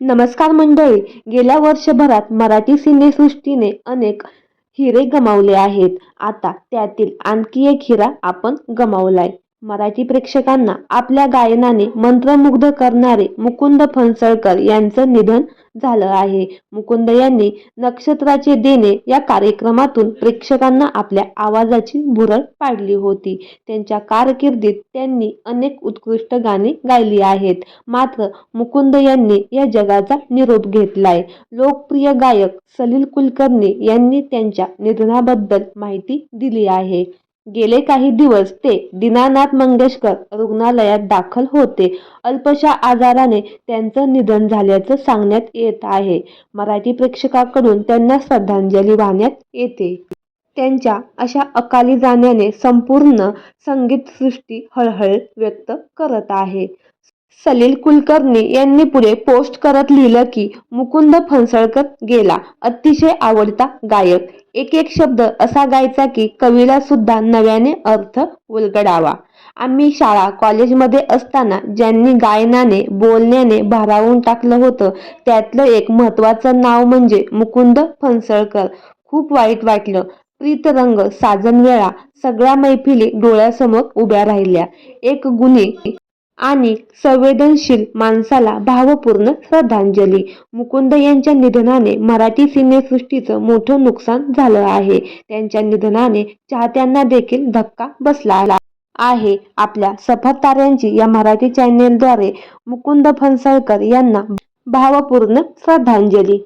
नमस्कार मंडळी गेल्या वर्षभरात मराठी सिनेसृष्टीने अनेक हिरे गमावले आहेत. आता त्यातील आणखी एक हिरा आपण गमावलाय. मराठी प्रेक्षकांना आपल्या गायनाने मंत्रमुग्ध करणारे मुकुंद फणसळकर यांचं निधन झालं आहे. मुकुंद यांनी नक्षत्राचे देणे या कार्यक्रमातून प्रेक्षकांना आपल्या आवाजाची भुरळ पाडली होती. त्यांच्या कारकिर्दीत त्यांनी अनेक उत्कृष्ट गाणी गायली आहेत. मात्र मुकुंद यांनी या जगाचा निरोप घेतलाय. लोकप्रिय गायक सलील कुलकर्णी यांनी त्यांच्या निधनाबद्दल माहिती दिली आहे. गेले काही दिवस ते दीनानाथ मंगेशकर रुग्णालयात दाखल होते. अल्पशा आजाराने त्यांचं निधन झाल्याचं सांगण्यात येत आहे. मराठी प्रेक्षकाकडून त्यांना श्रद्धांजली वाहण्यात येते. त्यांच्या अशा अकाली जाण्याने संपूर्ण संगीतसृष्टी हळहळ व्यक्त करत आहे. सलील कुलकर्णी यांनी पुढे पोस्ट करत लिहिलं की मुकुंद फणसळकर गेला. अतिशय आवडता गायक. एक एक शब्द असा गायचा की कवीला सुद्धा नव्याने अर्थ उलगडावा. आम्ही शाळा कॉलेजमध्ये असताना ज्यांनी गायनाने बोलण्याने भारावून टाकलं होतं त्यातलं एक महत्वाचं नाव म्हणजे मुकुंद फणसळकर. खूप वाईट वाटलं. प्रीतरंग साजनवेळा सगळ्या मैफिली डोळ्यासमोर उभ्या राहिल्या. एक गुन्हे आणि संवेदनशील माणसाला भावपूर्ण श्रद्धांजली. मुकुंद यांच्या निधनाने मराठी सिनेसृष्टीचं मोठं नुकसान झालं आहे. त्यांच्या निधनाने चाहत्यांना देखील धक्का बसला आहे. आपल्या सफर ताऱ्यांची या मराठी चॅनेलद्वारे मुकुंद फणसळकर यांना भावपूर्ण श्रद्धांजली.